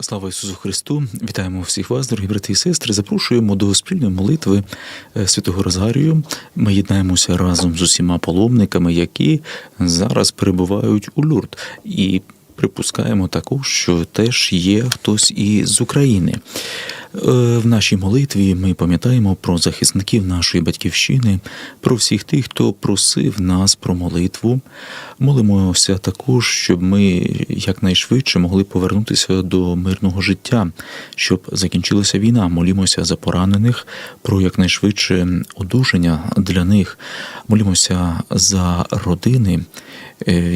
Слава Ісусу Христу! Вітаємо всіх вас, дорогі брати і сестри. Запрошуємо до спільної молитви е, Святого Розарію. Ми єднаємося разом з усіма паломниками, які зараз перебувають у Люрд. І припускаємо також, що теж є хтось і з України. Е, В нашій молитві ми пам'ятаємо про захисників нашої батьківщини, про всіх тих, хто просив нас про молитву. Молимося також, щоб ми якнайшвидше могли повернутися до мирного життя, щоб закінчилася війна. Молімося за поранених, про якнайшвидше одужання для них. Молімося за родини,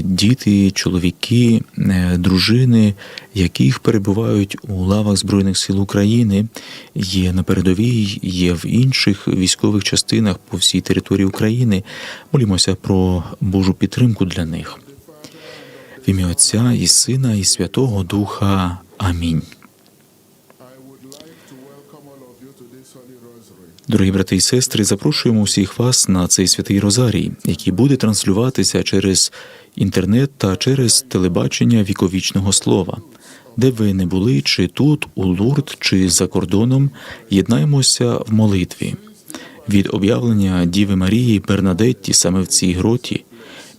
діти, чоловіки, е, дружини, яких перебувають у лавах Збройних сил України, є на передовій, є в інших військових частинах по всій території України. Молімося про Божу підтримку для них. В ім'я Отця і Сина, і Святого Духа. Амінь. Дорогі брати і сестри, запрошуємо усіх вас на цей святий Розарій, який буде транслюватися через інтернет та через телебачення віковічного слова. Де ви не були, чи тут, у Лурд, чи за кордоном, єднаємося в молитві. Від об'явлення Діви Марії Бернадетті саме в цій гроті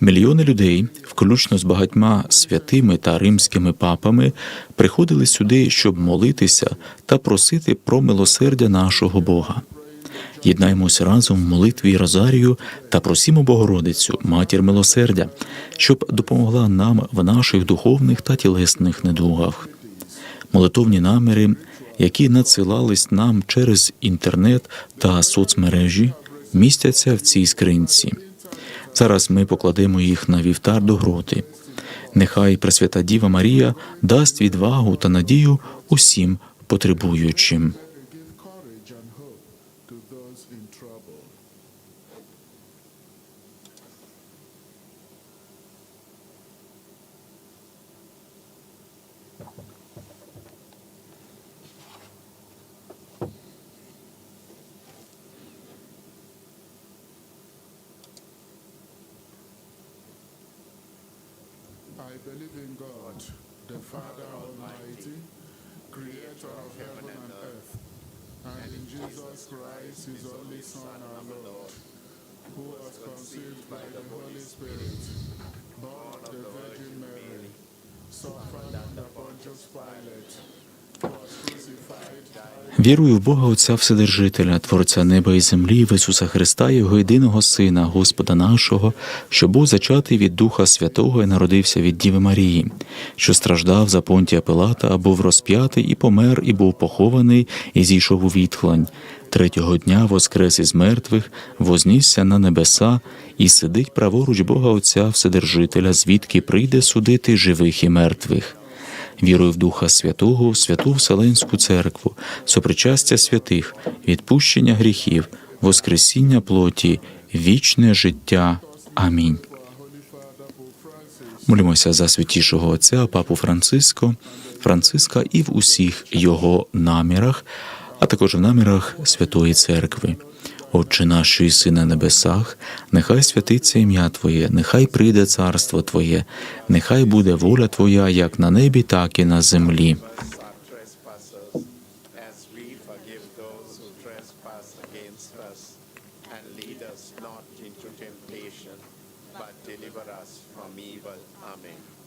мільйони людей, включно з багатьма святими та римськими папами, приходили сюди, щоб молитися та просити про милосердя нашого Бога. Єднаємося разом в молитві Розарію та просімо Богородицю, матір милосердя, щоб допомогла нам в наших духовних та тілесних недугах. Молитовні наміри, які надсилались нам через інтернет та соцмережі, містяться в цій скринці. Зараз ми покладемо їх на вівтар до гроти. Нехай Пресвята Діва Марія дасть відвагу та надію усім потребуючим. Бога Отця Вседержителя, Творця неба і землі, в Ісуса Христа, Його єдиного Сина, Господа нашого, що був зачатий від Духа Святого і народився від Діви Марії, що страждав за Понтія Пилата, а був розп'ятий і помер, і був похований, і зійшов у відхлань. Третього дня воскрес із мертвих, вознісся на небеса і сидить праворуч Бога Отця Вседержителя, звідки прийде судити живих і мертвих. Вірую в Духа Святого, в святу Вселенську церкву, сопричастя святих, відпущення гріхів, воскресіння плоті, вічне життя. Амінь. Молимося за святішого Отця, Папу Франциско, Франциска і в усіх його намірах, а також в намірах Святої Церкви. Отче наш, єси на небесах, нехай святиться ім'я Твоє, нехай прийде царство Твоє, нехай буде воля Твоя як на небі, так і на землі. Amen.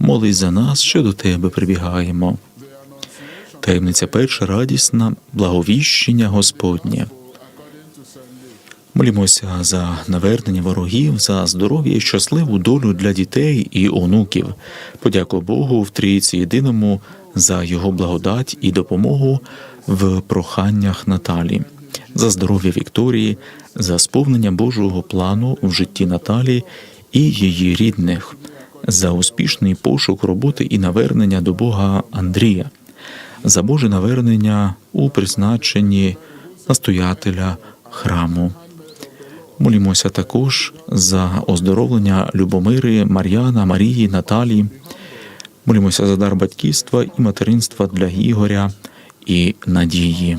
молись за нас, що до тебе прибігаємо. Таємниця перша радісна, благовіщення Господнє. Молімося за навернення ворогів, за здоров'я і щасливу долю для дітей і онуків. Подяку Богу в Трійці єдиному за його благодать і допомогу в проханнях Наталі, за здоров'я Вікторії, за сповнення Божого плану в житті Наталі і її рідних, за успішний пошук роботи і навернення до Бога Андрія, за Боже навернення у призначенні настоятеля храму. Молімося також за оздоровлення Любомири, Мар'яна, Марії, Наталії. Молімося за дар батьківства і материнства для Ігоря і Надії.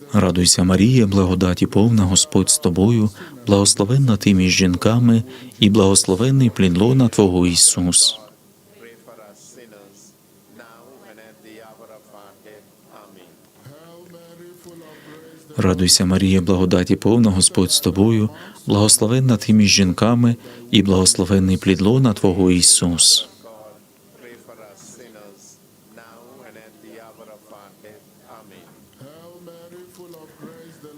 the Радуйся, Марія, благодаті повна Господь з тобою, благословенна ти між жінками, і благословенний плід лона Твого Ісус. Радуйся, Марія, благодаті повна Господь з тобою, благословенна ти між жінками, і благословенний плід лона Твого Ісус. God, pray for us sinners, now and at the hour of our death. Amen. Hail Mary, full of grace, the Lord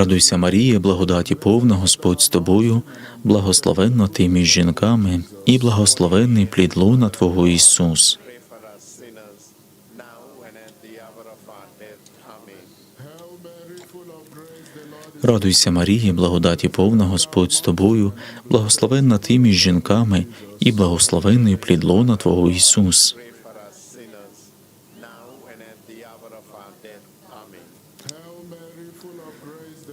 Радуйся, Марія, благодаті повна Господь з тобою, благословенна ти між жінками, і благословенний плід лона Твого Ісус. Радуйся, Марія, благодаті повна Господь з тобою, благословенна ти між жінками, і благословенний плід лона Твого Ісус. Pray for us sinners, now and at the hour of our death. Amen. Hail Mary, full of grace, the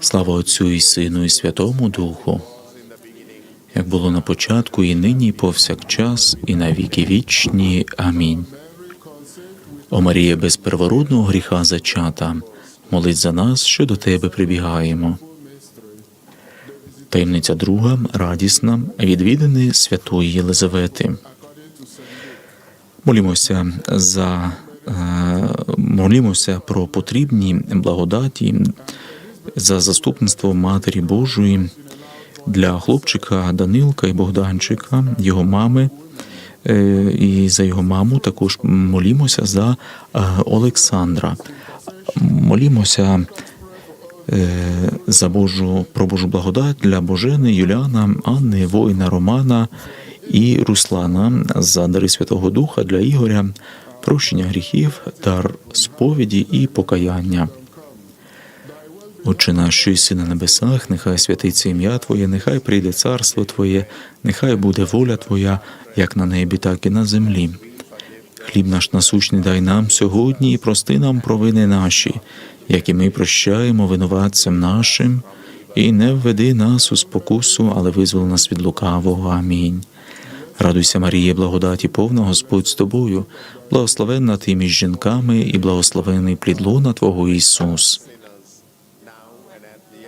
Слава Отцю і Сину, і Святому Духу, як було на початку, і нині, і повсякчас, і на віки вічні. Амінь. О Марія без первородного гріха зачата, молись за нас, що до тебе прибігаємо. Таємниця друга, радісна, відвідини святої Єлизавети. Молімося за е, молімося про потрібні благодаті за заступництво Матері Божої для хлопчика Данилка і Богданчика, його мами. е, І за його маму також молімося за е, Олександра. Молімося е, за Божу про Божу благодать для Божени, Юліана, Анни, воїна Романа і Руслана за дари Святого Духа для Ігоря, прощення гріхів, дар сповіді і покаяння. Отче наш, що єси на небесах, нехай святиться ім'я Твоє, нехай прийде царство Твоє, нехай буде воля Твоя, як на небі, так і на землі. Хліб наш насущний дай нам сьогодні і прости нам провини наші, як і ми прощаємо винуватцям нашим, і не введи нас у спокусу, але визвол нас від лукавого. Амінь. Радуйся, Марія, благодаті повна Господь з тобою, благословенна ти між жінками, і благословений плід лона Твого Ісус. sinners, now and at the hour of our death. Amen. Hail Mary, full of grace,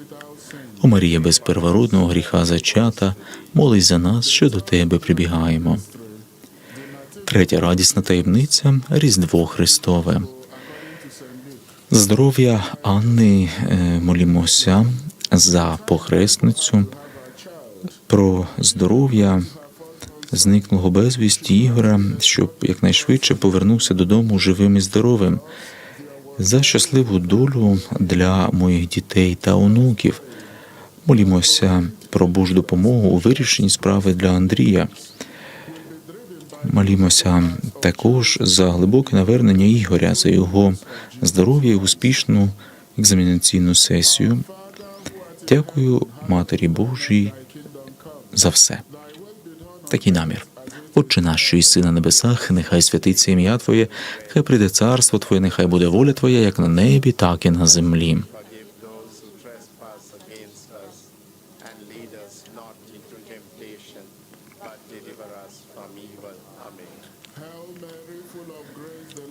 О Марія без первородного гріха зачата, молись за нас, що до Тебе прибігаємо. Третя радісна таємниця Різдво Христове. Здоров'я Анни е, молімося за похресницю, про здоров'я зниклого безвісті Ігоря, щоб якнайшвидше повернувся додому живим і здоровим. За щасливу долю для моїх дітей та онуків. Молімося про Божу допомогу у вирішенні справи для Андрія. Молімося також за глибоке навернення Ігоря, за його здоров'я і успішну екзаменаційну сесію. Дякую Матері Божій за все. Такий намір. Отче наш, що єси на небесах, нехай святиться ім'я Твоє, нехай прийде царство Твоє, нехай буде воля Твоя, як на небі, так і на землі. Forgive those who trespass against us, and lead us not into temptation, but deliver us from evil. Amen. Hail Mary, full of grace, the Lord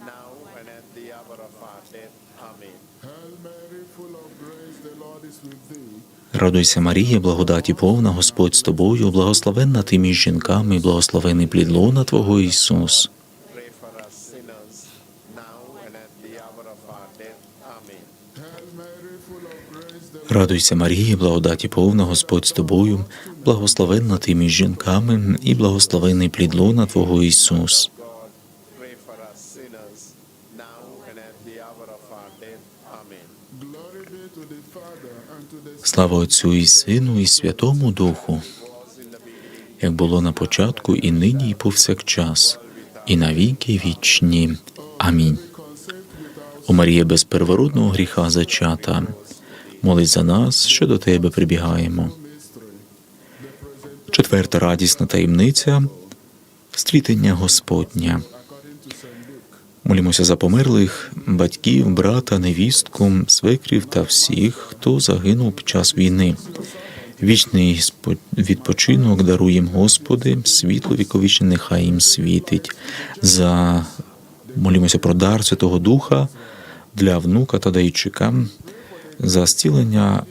Now and at the hour of our death. Amen. Hail Mary, full of grace, the Lord is with thee. Радуйся, Марія, благодаті повна Господь з тобою, благословенна ти між жінками, благословений плід лона Твого Ісус. Радуйся, Марія, благодаті повна Господь з тобою, благословенна ти між жінками, і благословений плід лона Твого Ісус. God, pray for us sinners, now and at the hour of our death. Amen. glory be to the Father and to the Слава Отцю і Сину, і Святому Духу, як було на початку, і нині, і повсякчас, і на віки вічні. Амінь. О Марія без первородного гріха зачата, молись за нас, що до Тебе прибігаємо. Четверта радісна таємниця стрітення Господня. Молімося за померлих батьків, брата, невістку, свекрів та всіх, хто загинув під час війни. Вічний відпочинок даруєм Господи, світло віковічне нехай їм світить. За молімося про дар Святого Духа для внука та дайчика, за зцілення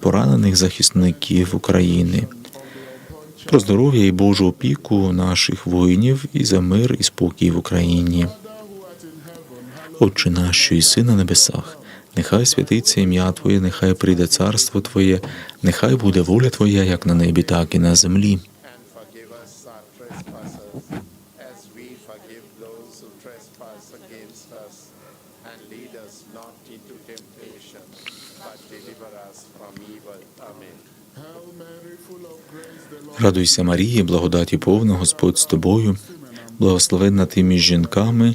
поранених захисників України. Про здоров'я і Божу опіку наших воїнів і за мир і спокій в Україні. Отче наш, що єси на небесах, нехай святиться ім'я Твоє, нехай прийде царство Твоє, нехай буде воля Твоя, як на небі, так і на землі. Радуйся, Марія, благодаті повна Господь з тобою, благословенна ти між жінками,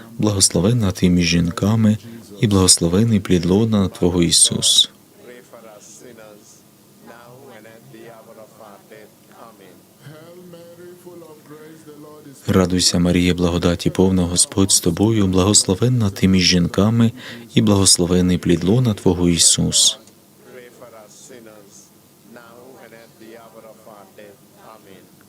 благословенна ти між жінками, і благословений плід лона Твого Ісус. Радуйся, Марія, благодаті повна Господь з тобою, благословенна ти між жінками, і благословений плід лона Твого Ісус.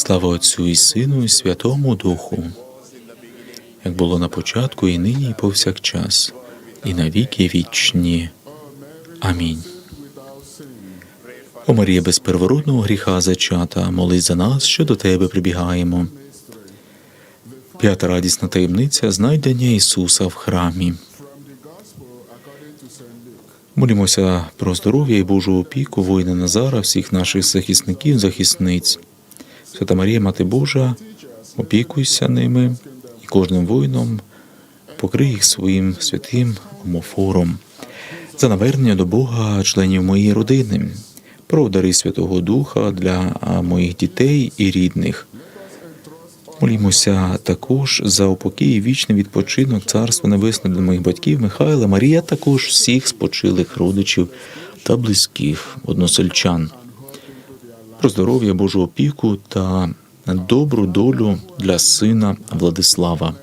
Слава Отцю і Сину, і Святому Духу, як було на початку, і нині, і повсякчас, і на віки вічні. Амінь. О Марія без первородного гріха зачата, молись за нас, що до Тебе прибігаємо. П'ята радісна таємниця знайдення Ісуса в храмі. Молімося про здоров'я і Божу опіку воїна Назара, всіх наших захисників, захисниць. Свята Марія, Мати Божа, опікуйся ними і кожним воїном покрий їх своїм святим омофором. За навернення до Бога членів моєї родини, про дари Святого Духа для моїх дітей і рідних. Молімося також за упокій і вічний відпочинок Царства Небесне для моїх батьків Михайла, Марія, також всіх спочилих родичів та близьких односельчан. Про здоров'я, Божу опіку та добру долю для сина Владислава.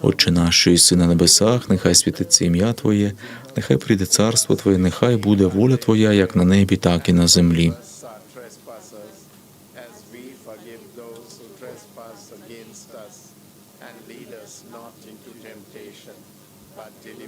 Отче наш, що на небесах, нехай світиться ім'я Твоє, нехай прийде царство Твоє, нехай буде воля Твоя, як на небі, так і на землі. us our trespasses, as we forgive those who trespass against us. And lead us not into temptation, but deliver us from evil. Amen. Hail Mary, full of grace, the Lord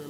Lord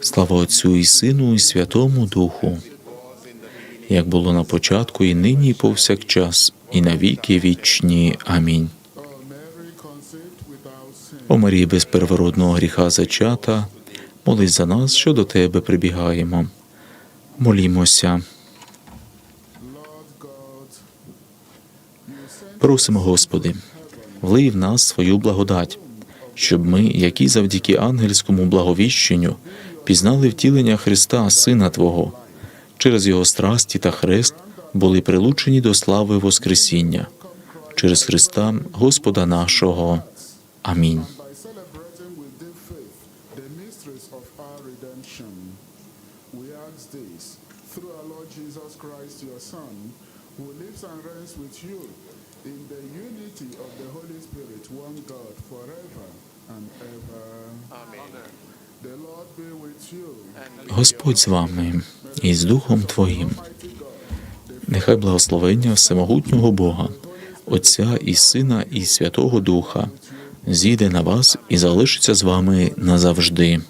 Слава Отцю і Сину, і Святому Духу, як було на початку, і нині, і повсякчас, і на віки вічні. Амінь. О Марії без первородного гріха зачата, молись за нас, що до Тебе прибігаємо. Молімося, просимо, Господи, влий в нас свою благодать, щоб ми, які завдяки ангельському благовіщенню, пізнали втілення Христа, Сина Твого, через Його страсті та хрест були прилучені до слави Воскресіння, через Христа Господа нашого. Амінь. Of the Holy Spirit, one God, forever and ever. Amen. The Lord be with you. Господь з вами і з Духом Твоїм. Нехай благословення всемогутнього Бога, Отця і Сина, і Святого Духа зійде на вас і залишиться з вами назавжди.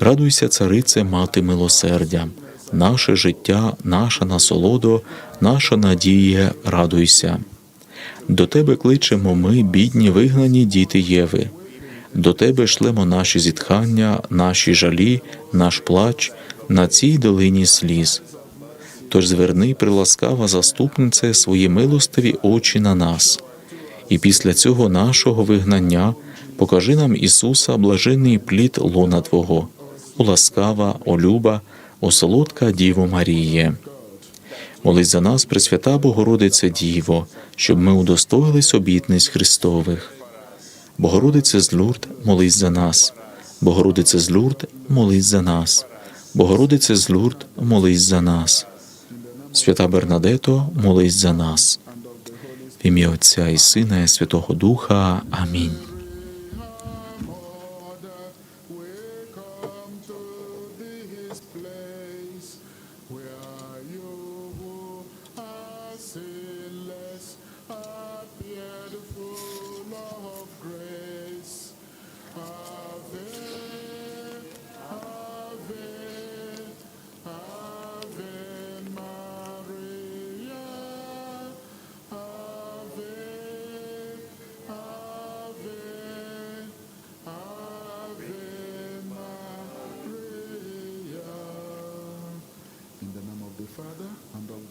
Радуйся, царице, мати милосердя, наше життя, наша насолодо, наша надія, радуйся. До тебе кличемо ми, бідні, вигнані діти Єви. До тебе шлемо наші зітхання, наші жалі, наш плач на цій долині сліз. Тож зверни, приласкава заступнице, свої милостиві очі на нас, і після цього нашого вигнання покажи нам Ісуса, блажений плід лона Твого, о ласкава, о о солодка Діво Маріє. Молись за нас, Пресвята Богородице Діво, щоб ми удостоїлись обітниць Христових. Богородице з Лурд, молись за нас. Богородице з Лурд, молись за нас. Богородице з Лурд, молись за нас. Свята Бернадето, молись за нас. В ім'я Отця і Сина, і Святого Духа. Амінь.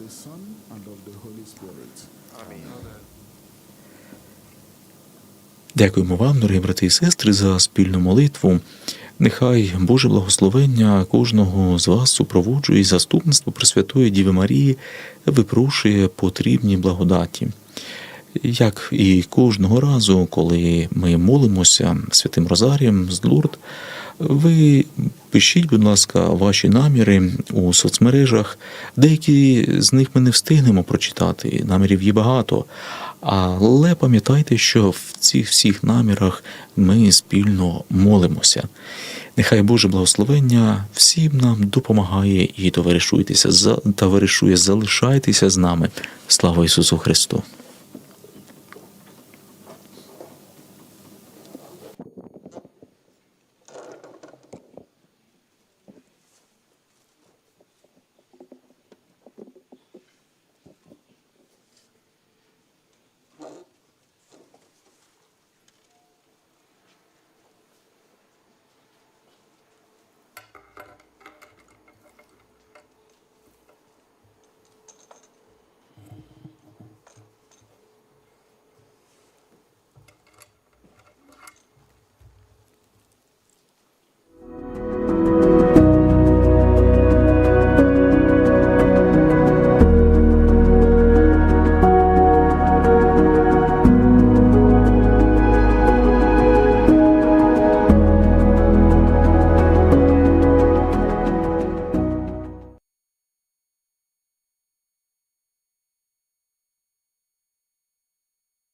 The Son, and of the Holy Spirit. Дякуємо вам, дорогі брати і сестри, за спільну молитву. Нехай Боже благословення кожного з вас супроводжує і заступництво Пресвятої Діви Марії випрошує потрібні благодаті. Як і кожного разу, коли ми молимося святим Розарієм з Лурд, ви пишіть, будь ласка, ваші наміри у соцмережах. Деякі з них ми не встигнемо прочитати. Намірів є багато. Але пам'ятайте, що в цих всіх намірах ми спільно молимося. Нехай Боже благословення всім нам допомагає і товаришуйтеся, товаришує, залишайтеся з нами. Слава Ісусу Христу!